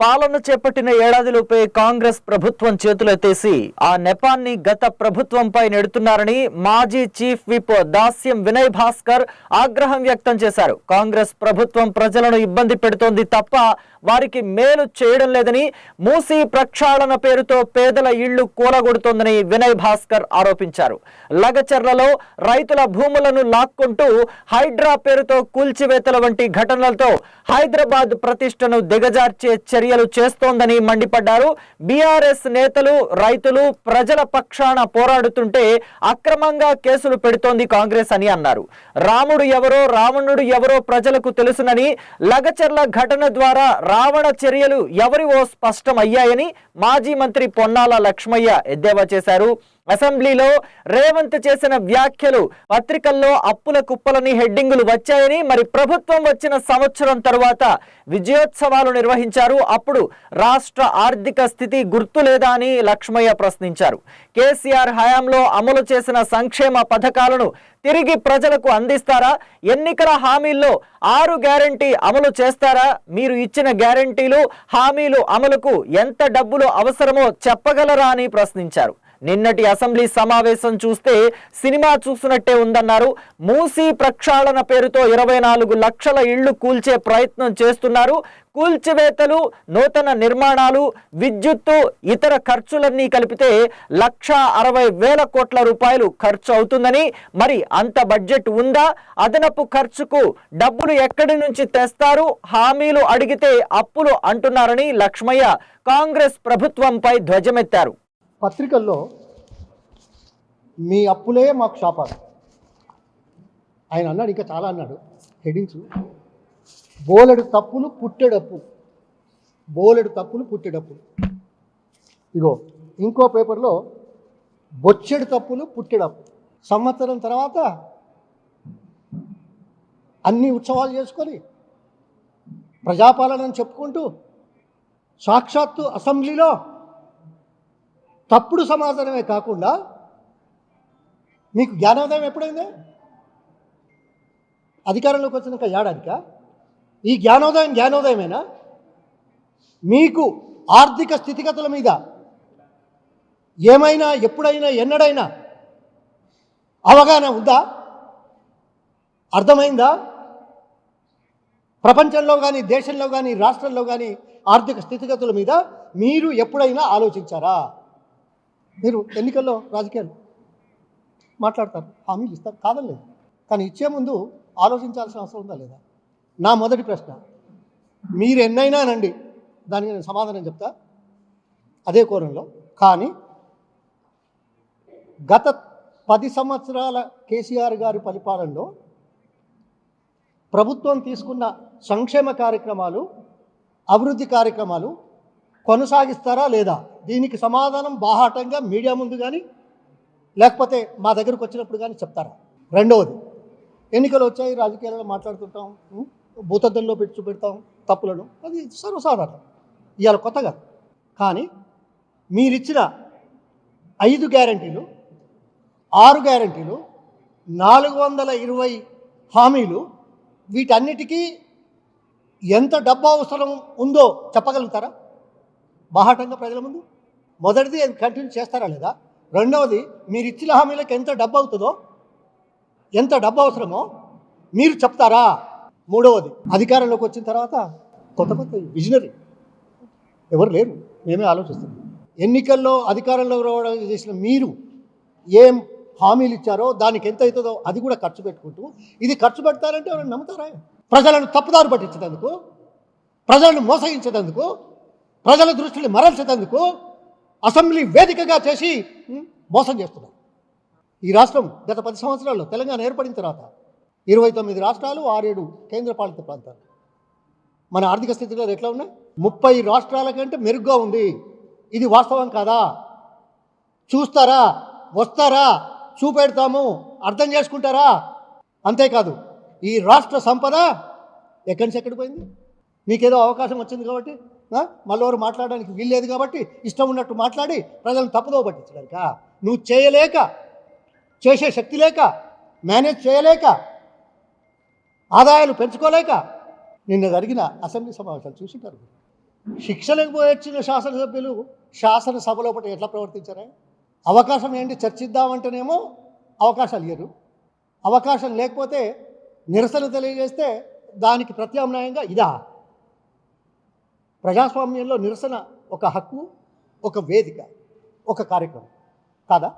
పాలన చేపట్టిన ఏడాదిలోపే కాంగ్రెస్ ప్రభుత్వం చేతులెత్తేసి ఆ నెపాన్ని గత ప్రభుత్వంపై నెడుతున్నారని మాజీ చీఫ్ విప్ దాస్యం వినయ్ భాస్కర్ ఆగ్రహం వ్యక్తం చేశారు. కాంగ్రెస్ ప్రభుత్వం ప్రజలను ఇబ్బంది పెడుతోంది తప్ప వారికి మేలు చేయడం లేదని మూసీ ప్రక్షాళన పేరుతో పేదల ఇళ్ళు కూలగొడుతోందని వినయ్ భాస్కర్ ఆరోపించారు. లగచర్లలో రైతుల భూములను లాక్కుంటూ హైడ్రా పేరుతో కూల్చివేతల వంటి ఘటనలతో హైదరాబాద్ ప్రతిష్టను దిగజార్చే చర్యలు చేస్తోందని మండిపడ్డారు. బీఆర్ఎస్ నేతలు రైతులు ప్రజల పక్షాన పోరాడుతుంటే అక్రమంగా కేసులు పెడుతోంది కాంగ్రెస్ అని అన్నారు. రాముడు ఎవరో రావణుడు ఎవరో ప్రజలకు తెలుసునని లగచర్ల ఘటన ద్వారా రావణ చర్యలు ఎవరివో స్పష్టమయ్యాయని మాజీ మంత్రి పొన్నాల లక్ష్మయ్య ఎద్దేవా చేశారు. అసెంబ్లీలో రేవంత్ చేసిన వ్యాఖ్యలు పత్రికల్లో అప్పుల కుప్పలని హెడ్డింగులు వచ్చాయని మరి ప్రభుత్వం వచ్చిన సంవత్సరం తరువాత విజయోత్సవాలు నిర్వహించారు. అప్పుడు రాష్ట్ర ఆర్థిక స్థితి గుర్తు లేదా అని లక్ష్మయ్య ప్రశ్నించారు. కేసీఆర్ హయాంలో అమలు చేసిన సంక్షేమ పథకాలను తిరిగి ప్రజలకు అందిస్తారా? ఎన్నికల హామీల్లో ఆరు గ్యారంటీ అమలు చేస్తారా? మీరు ఇచ్చిన గ్యారంటీలు హామీలు అమలుకు ఎంత డబ్బులు అవసరమో చెప్పగలరా అని ప్రశ్నించారు. నిన్నటి అసెంబ్లీ సమావేశం చూస్తే సినిమా చూసినట్టే ఉందన్నారు. మూసీ ప్రక్షాళన పేరుతో ఇరవై నాలుగు లక్షల ఇళ్ళు కూల్చే ప్రయత్నం చేస్తున్నారు. కూల్చివేతలు నూతన నిర్మాణాలు విద్యుత్తు ఇతర ఖర్చులన్నీ కలిపితే లక్ష అరవై వేల కోట్ల రూపాయలు ఖర్చు అవుతుందని. మరి అంత బడ్జెట్ ఉందా? అదనపు ఖర్చుకు డబ్బులు ఎక్కడి నుంచి తెస్తారు? హామీలు అడిగితే అప్పులు అంటున్నారని లక్ష్మయ్య కాంగ్రెస్ ప్రభుత్వంపై ధ్వజమెత్తారు. పత్రికల్లో మీ అప్పులే మాకు షాపారు ఆయన అన్నాడు ఇంకా చాలా అన్నాడు. హెడింగ్స్ బోలెడు తప్పులు పుట్టేడప్పు. బోలెడు తప్పులు పుట్టేడప్పు. ఇగో ఇంకో పేపర్లో బొచ్చెడు తప్పులు పుట్టేడప్పు. సంవత్సరం తర్వాత అన్ని ఉత్సవాలు చేసుకొని ప్రజాపాలనని చెప్పుకుంటూ సాక్షాత్తు అసెంబ్లీలో తప్పుడు సమాధానమే కాకుండా మీకు జ్ఞానోదయం ఎప్పుడైంది? అధికారంలోకి వచ్చినాక ఏడాదిక? ఈ జ్ఞానోదయం జ్ఞానోదయమేనా? మీకు ఆర్థిక స్థితిగతుల మీద ఏమైనా ఎప్పుడైనా ఎన్నడైనా అవగాహన ఉందా? అర్థమైందా? ప్రపంచంలో కానీ దేశంలో కానీ రాష్ట్రంలో కానీ ఆర్థిక స్థితిగతుల మీద మీరు ఎప్పుడైనా ఆలోచించారా? మీరు ఎన్నికల్లో రాజకీయాలు మాట్లాడతారు హామీలు ఇస్తారు కాదలేదు కానీ ఇచ్చే ముందు ఆలోచించాల్సిన అవసరం ఉందా లేదా? నా మొదటి ప్రశ్న. మీరు ఎన్నైనానండి దానికి నేను సమాధానం చెప్తా. అదే కోణంలో. కానీ గత పది సంవత్సరాల కేసీఆర్ గారి పరిపాలనలో ప్రభుత్వం తీసుకున్న సంక్షేమ కార్యక్రమాలు అభివృద్ధి కార్యక్రమాలు కొనసాగిస్తారా లేదా? దీనికి సమాధానం బాహాటంగా మీడియా ముందు కానీ లేకపోతే మా దగ్గరకు వచ్చినప్పుడు కానీ చెప్తారా? రెండవది ఎన్నికలు వచ్చాయి రాజకీయాలలో మాట్లాడుతుంటాం భూతద్దంలో పెట్టి చూపెడతాం తప్పులను. అది సర్వసాధారణం. ఇవాళ కొత్తగా కానీ మీరిచ్చిన ఐదు గ్యారంటీలు ఆరు గ్యారంటీలు నాలుగు వందల ఇరవై హామీలు వీటన్నిటికీ ఎంత డబ్బు అవసరం ఉందో చెప్పగలుగుతారా? బాహాటంగా ప్రజల ముందు? మొదటిది అది కంటిన్యూ చేస్తారా లేదా? రెండవది మీరు ఇచ్చిన హామీలకు ఎంత డబ్బు అవుతుందో ఎంత డబ్బు అవసరమో మీరు చెప్తారా? మూడవది అధికారంలోకి వచ్చిన తర్వాత కొత్త కొత్త విజనరీ. ఎవరు లేరు మేమే ఆలోచిస్తున్నాం. ఎన్నికల్లో అధికారంలో రావడం చేసిన మీరు ఏం హామీలు ఇచ్చారో దానికి ఎంత అవుతుందో అది కూడా ఖర్చు పెట్టుకుంటూ ఇది ఖర్చు పెడతారంటే ఎవరైనా నమ్ముతారా? ప్రజలను తప్పుదారు పట్టించేందుకు ప్రజలను మోసగించేటందుకు ప్రజల దృష్టిని మరల్చేందుకు అసెంబ్లీ వేదికగా చేసి మోసం చేస్తున్నారు. ఈ రాష్ట్రం గత పది సంవత్సరాల్లో తెలంగాణ ఏర్పడిన తర్వాత ఇరవై తొమ్మిది రాష్ట్రాలు ఆరేడు కేంద్రపాలిత ప్రాంతాలు. మన ఆర్థిక స్థితిగతులు ఎట్లా ఉన్నాయి? ముప్పై రాష్ట్రాల కంటే మెరుగ్గా ఉంది. ఇది వాస్తవం కాదా? చూస్తారా? వస్తారా? చూపెడతాము? అర్థం చేసుకుంటారా? అంతేకాదు ఈ రాష్ట్ర సంపద ఎక్కడి నుంచి ఎక్కడికి పోయింది? నీకేదో అవకాశం వచ్చింది కాబట్టి మళ్ళీ మాట్లాడడానికి వీల్లేదు కాబట్టి ఇష్టం ఉన్నట్టు మాట్లాడి ప్రజలను తప్పుదో పట్టించడానిక? నువ్వు చేయలేక చేసే శక్తి లేక మేనేజ్ చేయలేక ఆదాయాలు పెంచుకోలేక నిన్న జరిగిన అసెంబ్లీ సమావేశాలు చూసింటారు శిక్షలకు పోయి శాసనసభ్యులు శాసనసభ లోపల ఎట్లా ప్రవర్తించారా? అవకాశం ఏంటి? చర్చిద్దామంటేనేమో అవకాశాలు ఇయ్యరు. అవకాశం లేకపోతే నిరసన తెలియజేస్తే దానికి ప్రత్యామ్నాయంగా ఇదా? ప్రజాస్వామ్యంలో నిరసన ఒక హక్కు ఒక వేదిక ఒక కార్యక్రమం. కాదా?